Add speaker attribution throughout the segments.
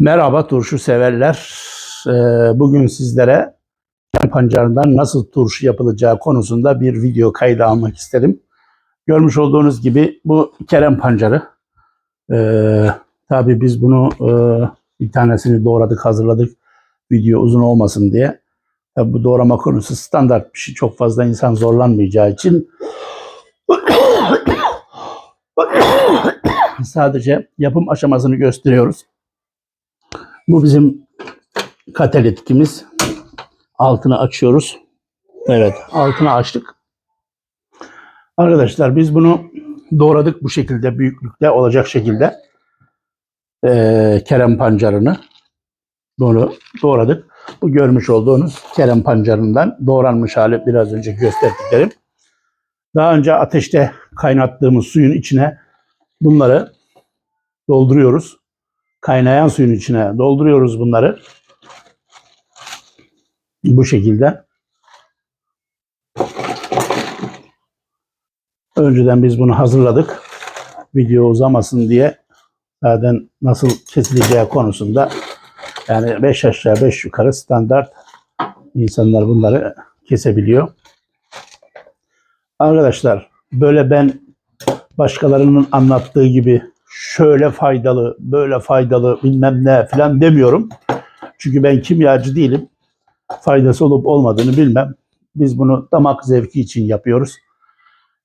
Speaker 1: Merhaba turşu severler. Ee, Bugün sizlere pancarından nasıl turşu yapılacağı konusunda bir video kaydı almak istedim. Görmüş olduğunuz gibi bu kerem pancarı. Ee, tabii biz bunu e, bir tanesini doğradık, hazırladık. Video uzun olmasın diye. Tabii bu doğrama konusu standart bir şey. Çok fazla insan zorlanmayacağı için sadece yapım aşamasını gösteriyoruz. Bu bizim katalitikimiz. Altını açıyoruz. Evet, altını açtık. Arkadaşlar biz bunu doğradık bu şekilde büyüklükte olacak şekilde. Ee, kerem pancarını bunu doğradık. Bu görmüş olduğunuz kerem pancarından doğranmış hali biraz önce gösterdiklerim. Daha önce ateşte kaynattığımız suyun içine bunları dolduruyoruz kaynayan suyun içine dolduruyoruz bunları. Bu şekilde. Önceden biz bunu hazırladık. Video uzamasın diye zaten nasıl kesileceği konusunda yani 5 aşağı 5 yukarı standart insanlar bunları kesebiliyor. Arkadaşlar böyle ben başkalarının anlattığı gibi şöyle faydalı, böyle faydalı bilmem ne falan demiyorum. Çünkü ben kimyacı değilim. Faydası olup olmadığını bilmem. Biz bunu damak zevki için yapıyoruz.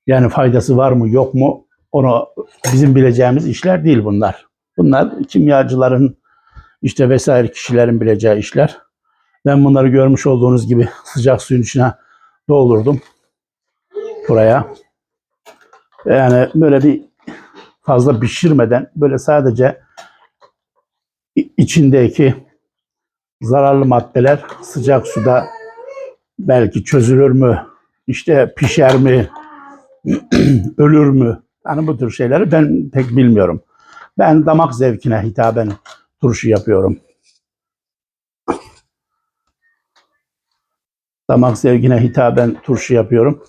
Speaker 1: Yani faydası var mı yok mu onu bizim bileceğimiz işler değil bunlar. Bunlar kimyacıların işte vesaire kişilerin bileceği işler. Ben bunları görmüş olduğunuz gibi sıcak suyun içine doldurdum. Buraya. Yani böyle bir fazla pişirmeden böyle sadece içindeki zararlı maddeler sıcak suda belki çözülür mü? İşte pişer mi? ölür mü? Yani bu tür şeyleri ben pek bilmiyorum. Ben damak zevkine hitaben turşu yapıyorum. Damak zevkine hitaben turşu yapıyorum.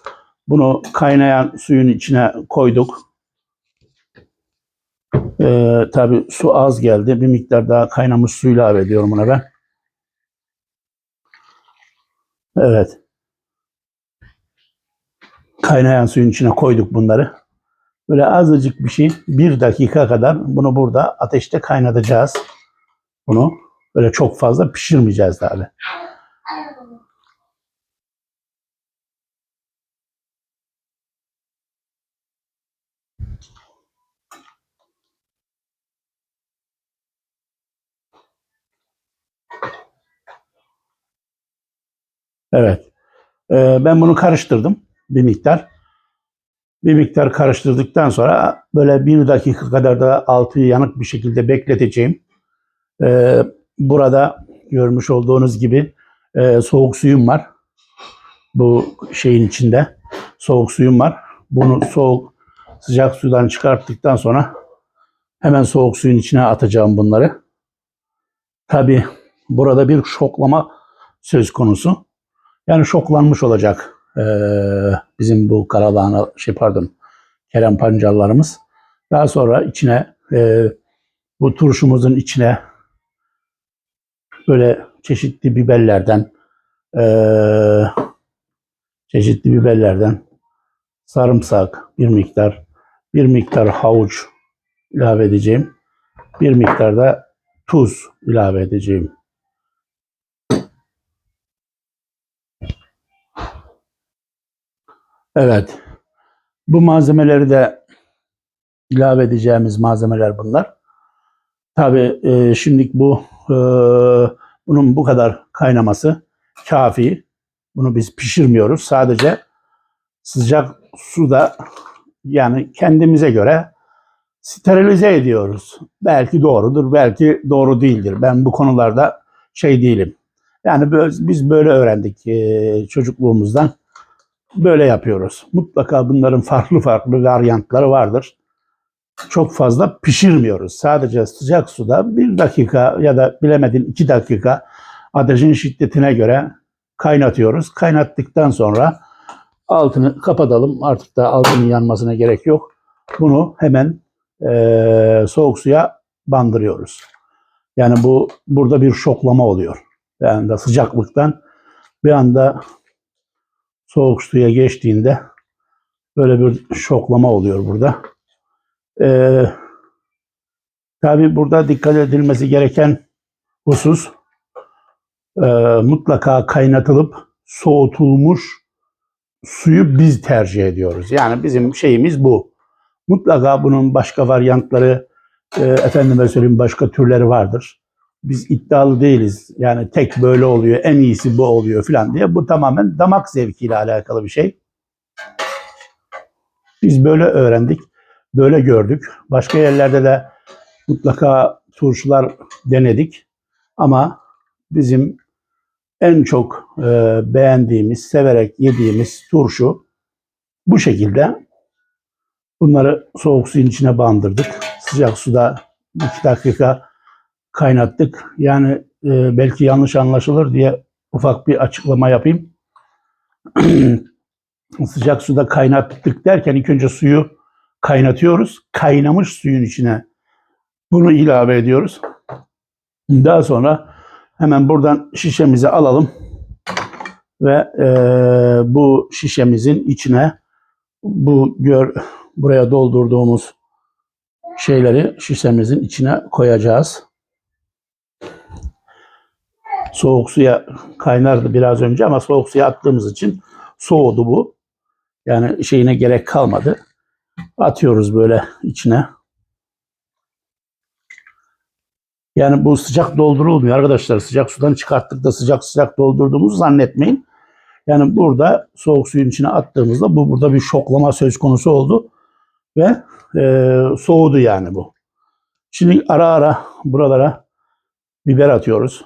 Speaker 1: Bunu kaynayan suyun içine koyduk. Ee, tabii su az geldi. Bir miktar daha kaynamış su ilave ediyorum buna ben. Evet. Kaynayan suyun içine koyduk bunları. Böyle azıcık bir şey, bir dakika kadar bunu burada ateşte kaynatacağız. Bunu böyle çok fazla pişirmeyeceğiz tabii. Evet. Ee, ben bunu karıştırdım bir miktar. Bir miktar karıştırdıktan sonra böyle bir dakika kadar da altı yanık bir şekilde bekleteceğim. Ee, burada görmüş olduğunuz gibi e, soğuk suyum var. Bu şeyin içinde soğuk suyum var. Bunu soğuk sıcak sudan çıkarttıktan sonra hemen soğuk suyun içine atacağım bunları. Tabi burada bir şoklama söz konusu. Yani şoklanmış olacak eee, bizim bu karalahana şey pardon kerem pancarlarımız. Daha sonra içine eee, bu turşumuzun içine böyle çeşitli biberlerden eee, çeşitli biberlerden sarımsak bir miktar bir miktar havuç ilave edeceğim. Bir miktar da tuz ilave edeceğim. Evet. Bu malzemeleri de ilave edeceğimiz malzemeler bunlar. Tabii e, şimdilik bu e, bunun bu kadar kaynaması kafi. Bunu biz pişirmiyoruz. Sadece sıcak suda yani kendimize göre sterilize ediyoruz. Belki doğrudur, belki doğru değildir. Ben bu konularda şey değilim. Yani biz böyle öğrendik e, çocukluğumuzdan böyle yapıyoruz. Mutlaka bunların farklı farklı varyantları vardır. Çok fazla pişirmiyoruz. Sadece sıcak suda bir dakika ya da bilemedin iki dakika ateşin şiddetine göre kaynatıyoruz. Kaynattıktan sonra altını kapatalım. Artık da altının yanmasına gerek yok. Bunu hemen eee, soğuk suya bandırıyoruz. Yani bu burada bir şoklama oluyor. Yani da sıcaklıktan bir anda soğuk suya geçtiğinde böyle bir şoklama oluyor burada. Ee, tabii burada dikkat edilmesi gereken husus e, mutlaka kaynatılıp soğutulmuş suyu biz tercih ediyoruz. Yani bizim şeyimiz bu. Mutlaka bunun başka varyantları, e, efendime söyleyeyim başka türleri vardır. Biz iddialı değiliz. Yani tek böyle oluyor, en iyisi bu oluyor falan diye. Bu tamamen damak zevkiyle alakalı bir şey. Biz böyle öğrendik, böyle gördük. Başka yerlerde de mutlaka turşular denedik. Ama bizim en çok e, beğendiğimiz, severek yediğimiz turşu bu şekilde. Bunları soğuk suyun içine bandırdık. Sıcak suda 2 dakika kaynattık. Yani e, belki yanlış anlaşılır diye ufak bir açıklama yapayım. Sıcak suda kaynattık derken ilk önce suyu kaynatıyoruz. Kaynamış suyun içine bunu ilave ediyoruz. Daha sonra hemen buradan şişemizi alalım ve e, bu şişemizin içine bu gör buraya doldurduğumuz şeyleri şişemizin içine koyacağız. Soğuk suya kaynardı biraz önce ama soğuk suya attığımız için soğudu bu. Yani şeyine gerek kalmadı. Atıyoruz böyle içine. Yani bu sıcak doldurulmuyor arkadaşlar. Sıcak sudan çıkarttık da sıcak sıcak doldurduğumuzu zannetmeyin. Yani burada soğuk suyun içine attığımızda bu burada bir şoklama söz konusu oldu ve e, soğudu yani bu. Şimdi ara ara buralara biber atıyoruz.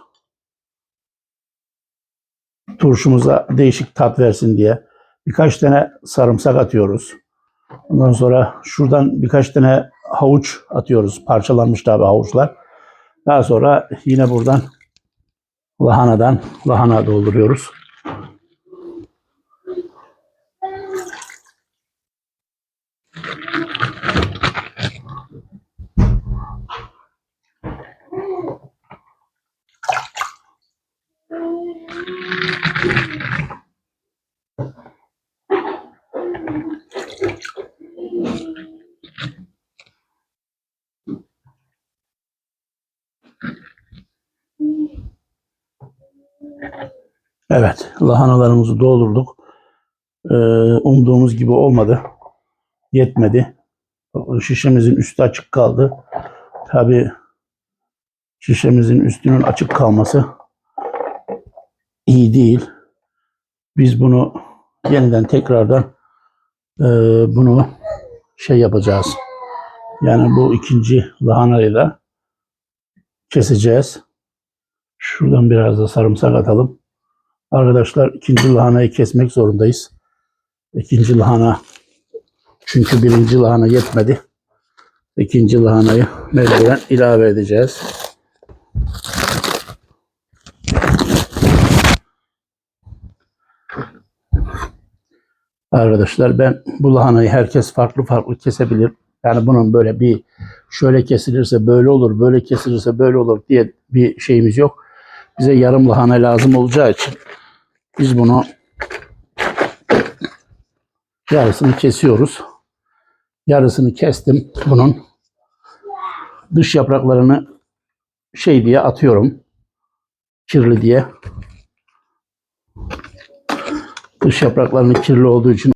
Speaker 1: Turşumuza değişik tat versin diye. Birkaç tane sarımsak atıyoruz. Ondan sonra şuradan birkaç tane havuç atıyoruz. Parçalanmış tabi havuçlar. Daha sonra yine buradan lahanadan lahana dolduruyoruz. Evet, lahanalarımızı doldurduk. Ee, umduğumuz gibi olmadı. Yetmedi. Şişemizin üstü açık kaldı. Tabii şişemizin üstünün açık kalması iyi değil. Biz bunu yeniden tekrardan e, bunu şey yapacağız. Yani bu ikinci lahanayı da keseceğiz. Şuradan biraz da sarımsak atalım. Arkadaşlar ikinci lahanayı kesmek zorundayız. İkinci lahana çünkü birinci lahana yetmedi. İkinci lahanayı mecburen ilave edeceğiz. Arkadaşlar ben bu lahanayı herkes farklı farklı kesebilir. Yani bunun böyle bir şöyle kesilirse böyle olur, böyle kesilirse böyle olur diye bir şeyimiz yok. Bize yarım lahana lazım olacağı için biz bunu yarısını kesiyoruz. Yarısını kestim bunun. Dış yapraklarını şey diye atıyorum. Kirli diye. Dış yapraklarını kirli olduğu için